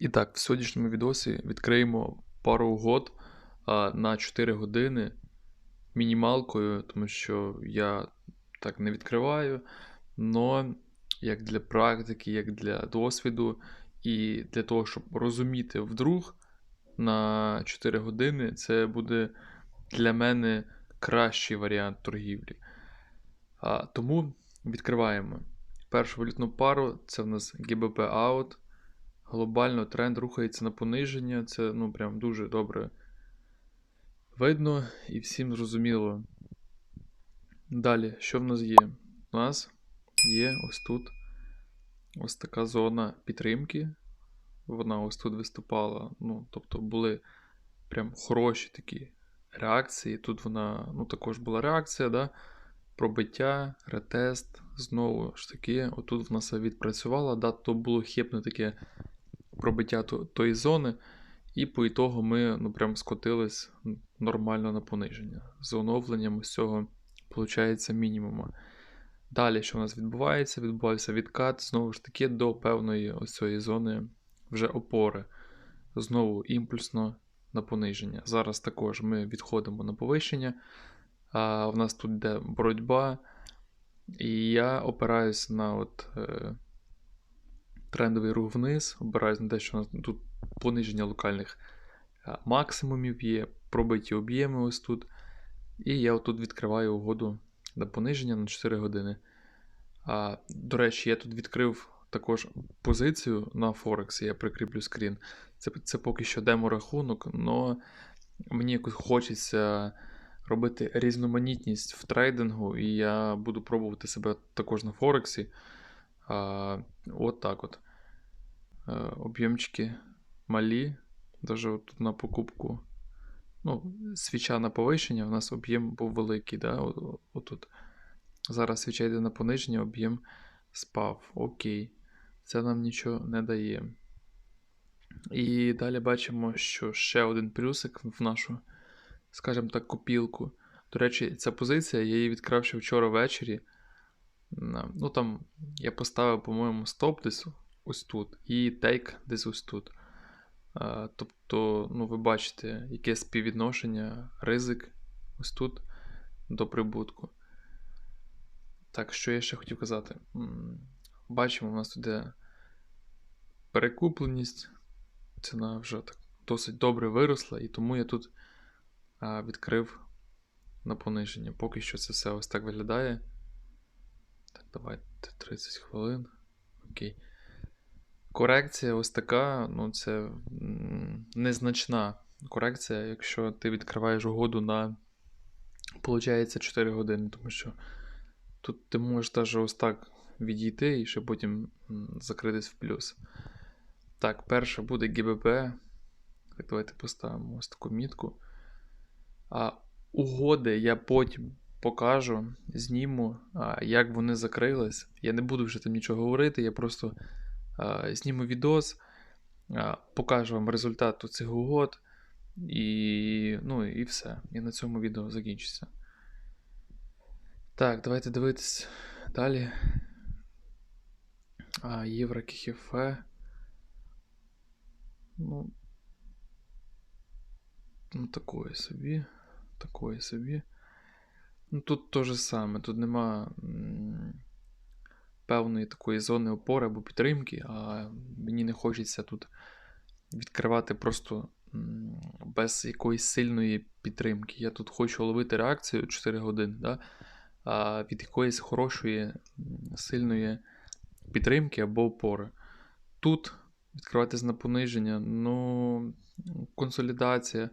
І так, в сьогоднішньому відосі відкриємо пару угод а, на 4 години мінімалкою, тому що я так не відкриваю. Но як для практики, як для досвіду, і для того, щоб розуміти вдруг на 4 години, це буде для мене кращий варіант торгівлі. А, Тому відкриваємо першу валютну пару. Це в нас GBP Out. Глобально тренд рухається на пониження. Це ну прям дуже добре видно і всім зрозуміло. Далі, що в нас є? У нас є ось тут ось така зона підтримки. Вона ось тут виступала. Ну, тобто були прям хороші такі реакції. Тут вона ну, також була реакція, да? пробиття, ретест. Знову ж таки, отут в нас відпрацювала, да, то було хепне таке пробиття тої зони, і по ітогу ми ну, прям скотились нормально на пониження. З оновленням з цього виходить мінімума. Далі, що у нас відбувається? Відбувається відкат, знову ж таки, до певної ось цієї зони вже опори. Знову імпульсно на пониження. Зараз також ми відходимо на повищення. А В нас тут йде боротьба. І я опираюсь на от, е, трендовий рух вниз, опираюсь на те, що у нас тут пониження локальних е, максимумів є, пробиті об'єми ось тут. І я отут відкриваю угоду на пониження на 4 години. А, До речі, я тут відкрив також позицію на Форекс, я прикріплю скрін. Це це поки що демо-рахунок, але мені якось хочеться робити різноманітність в трейдингу, і я буду пробувати себе також на Форексі. А, От так от. А, е, об'ємчики малі. Навіть тут на покупку. Ну, Свіча на повищення, у нас об'єм був великий. да, отут. Зараз свіча йде на пониження, об'єм спав. Окей. Це нам нічого не дає. І далі бачимо, що ще один плюсик в нашу, скажімо так, копілку. До речі, ця позиція, я її відкрав ще вчора ввечері. Ну там я поставив, по-моєму, стоп десь ось тут, і тейк десь ось тут. Тобто, ну, ви бачите, яке співвідношення, ризик ось тут до прибутку. Так, що я ще хотів казати? Бачимо, у нас тут перекупленість. Ціна вже так досить добре виросла, і тому я тут відкрив на пониження. Поки що це все ось так виглядає. Так, давайте 30 хвилин. Окей. Корекція ось така, ну це незначна корекція, якщо ти відкриваєш угоду на, виходить, 4 години, тому що тут ти можеш теж ось так відійти і ще потім закритись в плюс. Так, перше буде ГБП. Так, давайте поставимо ось таку мітку. А угоди я потім покажу, зніму, як вони закрились. Я не буду вже там нічого говорити, я просто зніму відос, покажу вам результат цих угод. І ну, і все. І на цьому відео закінчиться. Так, давайте дивитись далі. А, Євро КХФ. Ну, ну, такое собі. Такое собі. Ну, Тут те же саме, тут нема певної такої зони опори або підтримки, а мені не хочеться тут відкривати просто без якоїсь сильної підтримки. Я тут хочу ловити реакцію 4 години, да? а від якоїсь хорошої, сильної підтримки або опори. Тут відкриватись на пониження, ну, консолідація.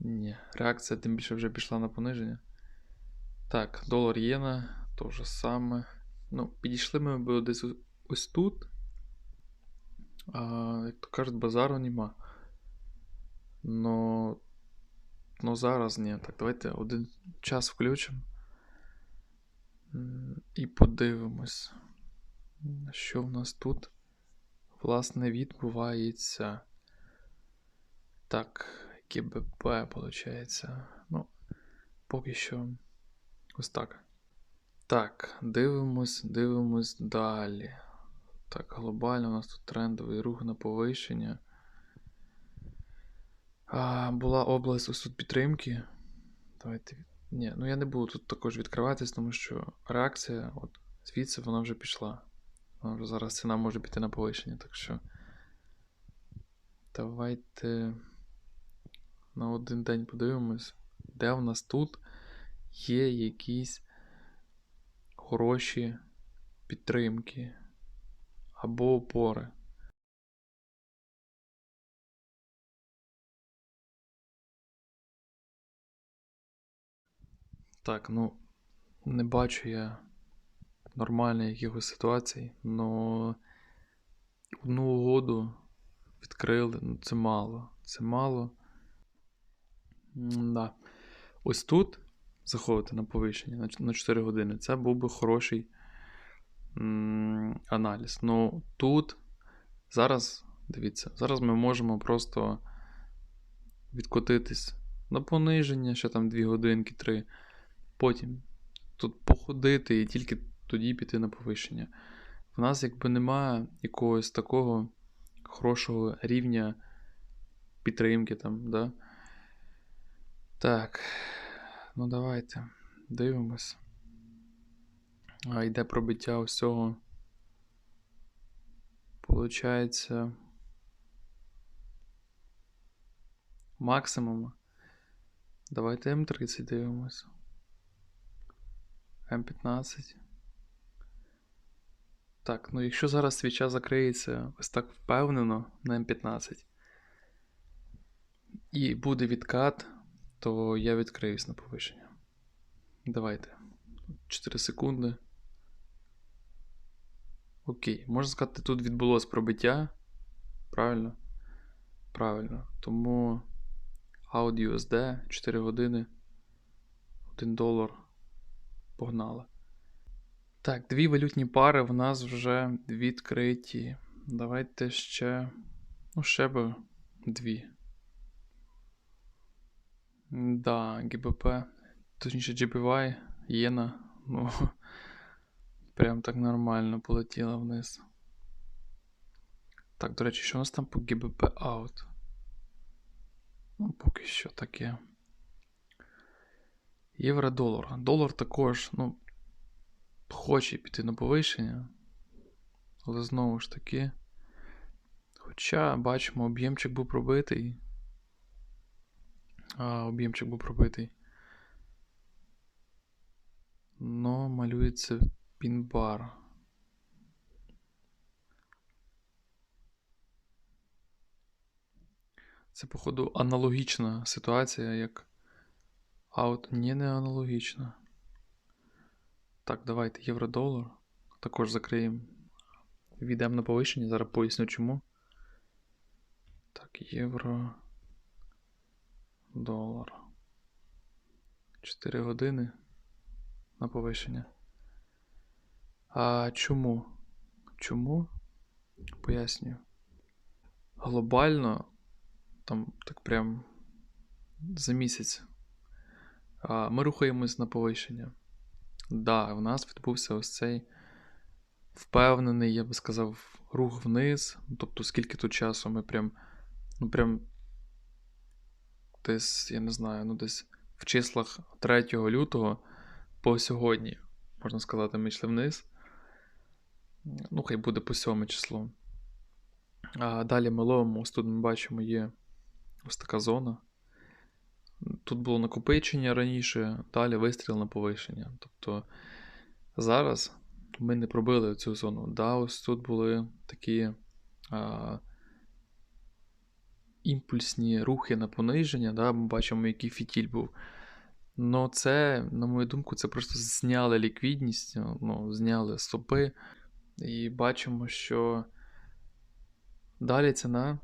Ні, реакція тим більше вже пішла на пониження. Так, долар єна, то же саме. Ну, підійшли ми б десь ось тут. А, Як то кажуть, базару нема. Но, но зараз ні. Так, давайте один час включимо. І подивимось, що в нас тут, власне, відбувається. Так, ГБП, виходить. Ну, поки що. Ось так. Так, дивимось, дивимось далі. Так, глобально у нас тут трендовий рух на повищення. А, була область ось тут підтримки. Давайте. Ні, ну я не буду тут також відкриватись, тому що реакція, от звідси вона вже пішла. Вона вже зараз ціна може піти на повищення, так що. Давайте на один день подивимось, де в нас тут є якісь хороші підтримки або опори. Так, ну, не бачу я нормальних якихось ситуацій, но одну угоду відкрили, ну це мало. Це мало. Да. Ось тут заходити на повищення на 4 години. Це був би хороший аналіз. Ну тут зараз, дивіться, зараз ми можемо просто відкотитись на пониження, ще там 2 годинки, 3. Потім тут походити і тільки тоді піти на повищення. В нас якби немає якогось такого хорошого рівня підтримки там, да? Так. Ну давайте. Дивимось. А йде пробиття усього. Получається. Максимум. Давайте М30 дивимось. М15. Так, ну якщо зараз свіча закриється ось так впевнено на М15 і буде відкат, то я відкриюсь на повищення. Давайте. 4 секунди. Окей, можна сказати, тут відбулось пробиття. Правильно? Правильно. Тому Audi USD 4 години. 1 долар. Погнали. Так, дві валютні пари в нас вже відкриті. Давайте ще. Ну, ще би дві. Да, ГБП. Точніше, GPY, Єна. Ну, прям так нормально полетіла вниз. Так, до речі, що у нас там по ГБП аут? Ну, поки що таке. Євро-долар. Долар також, ну, хоче піти на повищення. Але знову ж таки. Хоча, бачимо, об'ємчик був пробитий. А, об'ємчик був пробитий. Но малюється пін-бар. Це, походу, аналогічна ситуація, як. А от ні, не аналогічна. Так, давайте євро-долар. Також закриємо. Відемо на повищення, зараз поясню чому. Так, євро. Долар. 4 години на повищення. А чому? Чому? Пояснюю. Глобально, там так прям за місяць. Ми рухаємось на повищення. Да, в нас відбувся ось цей впевнений, я би сказав, рух вниз. Тобто, скільки тут часу ми прям. Ну, прям. Десь, я не знаю, ну десь в числах 3 лютого по сьогодні, можна сказати, ми йшли вниз. Ну, хай буде по 7 число. А далі ми ловимо, ось тут ми бачимо, є ось така зона. Тут було накопичення раніше, далі вистріл на повищення. Тобто зараз ми не пробили цю зону. Да, ось тут були такі а, імпульсні рухи на пониження, да, ми бачимо, який фітіль був. Ну, це, на мою думку, це просто зняли ліквідність, ну, зняли стопи. І бачимо, що далі ціна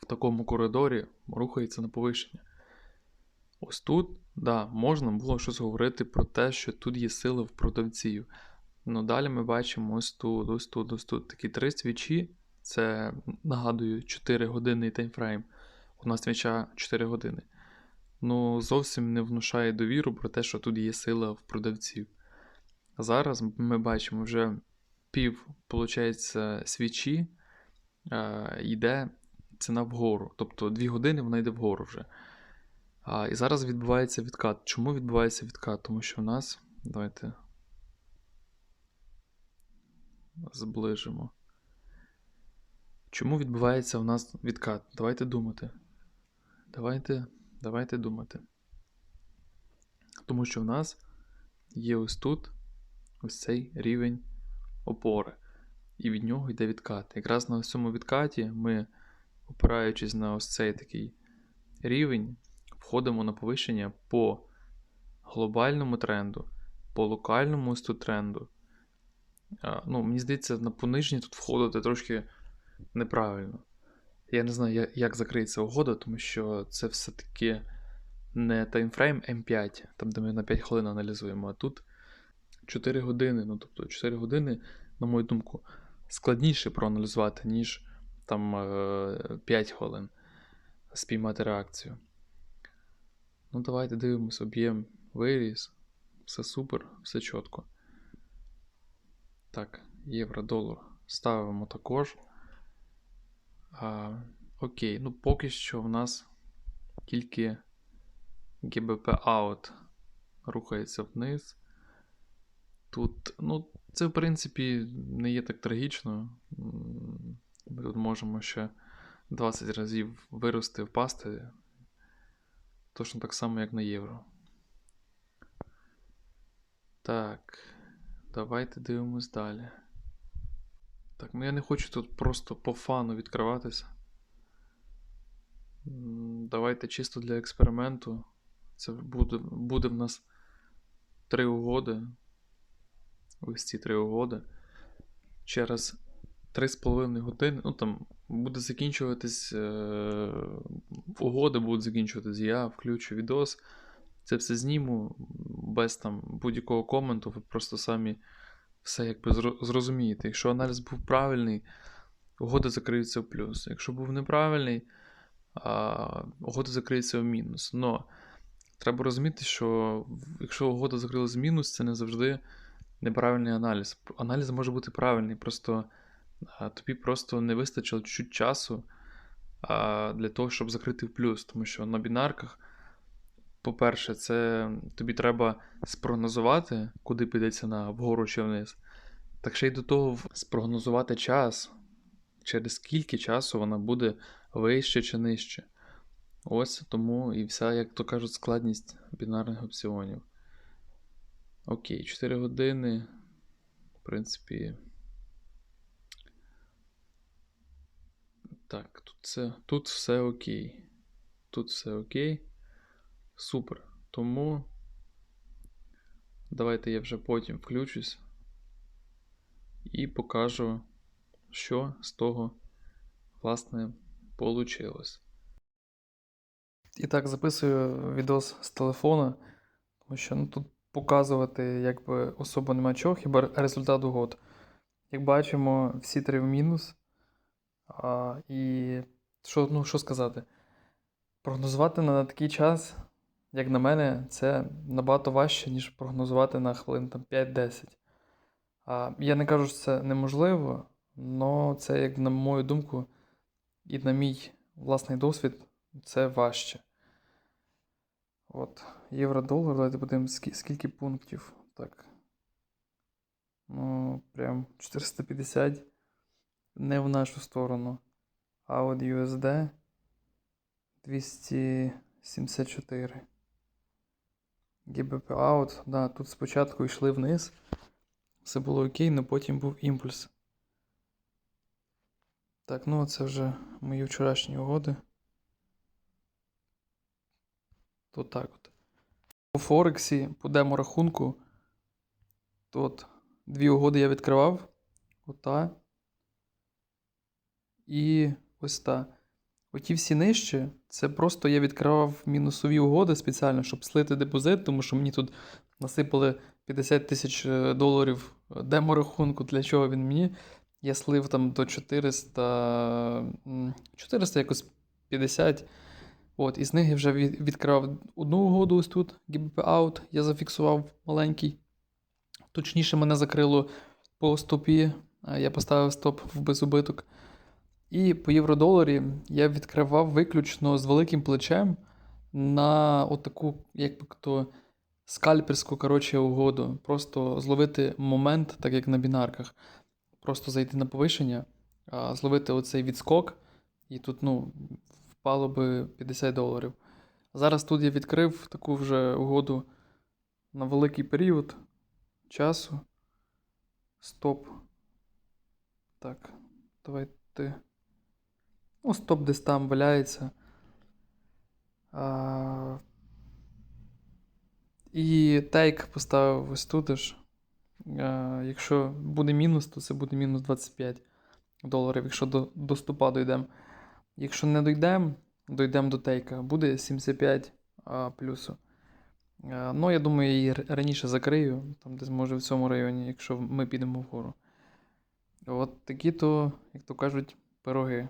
в такому коридорі рухається на повищення. Ось тут, да, можна було щось говорити про те, що тут є сили в продавців. Ну, далі ми бачимо ось тут, ось тут, ось тут. Такі три свічі. Це, нагадую, 4 годинний таймфрейм. У нас свіча 4 години. Ну, зовсім не внушає довіру про те, що тут є сила в продавців. Зараз ми бачимо вже пів, виходить, свічі е, йде ціна вгору. Тобто 2 години вона йде вгору вже. А, і зараз відбувається відкат. Чому відбувається відкат? Тому що в нас. Давайте. Зближимо. Чому відбувається у нас відкат? Давайте думати. Давайте, давайте думати. Тому що в нас є ось тут ось цей рівень опори. І від нього йде відкат. Якраз на цьому відкаті ми, опираючись на ось цей такий рівень, входимо на повищення по глобальному тренду, по локальному тут тренду. Ну, мені здається, на понижні тут входити трошки неправильно. Я не знаю, як закриється угода, тому що це все-таки не таймфрейм М5, там де ми на 5 хвилин аналізуємо, а тут 4 години. Ну, тобто 4 години, на мою думку, складніше проаналізувати, ніж там е, 5 хвилин спіймати реакцію. Ну, давайте дивимось, об'єм виріс. Все супер, все чітко. Так, євро, долар ставимо також. А, окей, ну поки що в нас тільки ГБП Out рухається вниз. Тут, ну, це в принципі не є так трагічно. Ми тут можемо ще 20 разів вирости, впасти. Точно так само, як на євро. Так, давайте дивимось далі. Так, ну я не хочу тут просто по фану відкриватися. Давайте чисто для експерименту. Це буде, буде в нас три угоди. Ось ці три угоди. Через 3,5 години. Ну там буде закінчуватись. Е- угоди будуть закінчуватись. Я включу відос. Це все зніму без там будь-якого коменту. Ви просто самі все якби зро- зрозумієте. Якщо аналіз був правильний, угода закриється в плюс. Якщо був неправильний, угода закриється в мінус. Но треба розуміти, що якщо угода закрилась в мінус, це не завжди неправильний аналіз. Аналіз може бути правильний, просто тобі просто не вистачило чуть часу для того, щоб закрити в плюс. Тому що на бінарках, по-перше, це тобі треба спрогнозувати, куди піде ціна вгору чи вниз. Так ще й до того спрогнозувати час, через скільки часу вона буде вище чи нижче. Ось тому і вся, як то кажуть, складність бінарних опціонів. Окей, 4 години. В принципі. Так, тут все, тут все окей. Тут все окей. Супер. Тому давайте я вже потім включусь і покажу, що з того, власне, получилось. І так, записую відос з телефона, тому що ну, тут показувати якби особо нема чого, хіба результат угод. Як бачимо, всі три в мінус. А, і що, ну, що сказати? Прогнозувати на такий час, як на мене, це набагато важче, ніж прогнозувати на хвилин там 5-10. А, я не кажу, що це неможливо, але це, як на мою думку, і на мій власний досвід, це важче. От, євро-долар, давайте подивимо, скільки, скільки пунктів. Так. Ну, прям 450 не в нашу сторону. А от USD 274. GBP out, да, тут спочатку йшли вниз. Все було окей, але потім був імпульс. Так, ну це вже мої вчорашні угоди. То так от. По Форексі, по демо-рахунку. Тут дві угоди я відкривав. Ота. І ось та. Оті всі нижче, це просто я відкривав мінусові угоди спеціально, щоб слити депозит, тому що мені тут насипали 50 тисяч е, доларів демо-рахунку. Для чого він мені? Я слив там до 400, 400 якось 50. От, із них я вже відкривав одну угоду ось тут, GBP Out, я зафіксував маленький. Точніше, мене закрило по стопі. е, Я поставив стоп в безубиток. І по євро-доларі я відкривав виключно з великим плечем на отаку, як би то, скальперську, коротше, угоду. Просто зловити момент, так як на бінарках. Просто зайти на повишення, зловити оцей відскок, і тут, ну, впало би 50 доларів. Зараз тут я відкрив таку вже угоду на великий період часу. Стоп. Так, давайте. Ну, стоп десь там валяється. А... І тейк поставив ось тут ж. А, якщо буде мінус, то це буде мінус 25 доларів, якщо до, до стопа дійдемо. Якщо не дійдемо, дійдемо до тейка, буде 75 а, плюсу. А, ну, я думаю, я її раніше закрию, там десь може в цьому районі, якщо ми підемо вгору. От такі то, як то кажуть, пироги.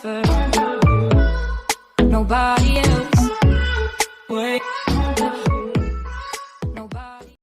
for nobody else. Wait.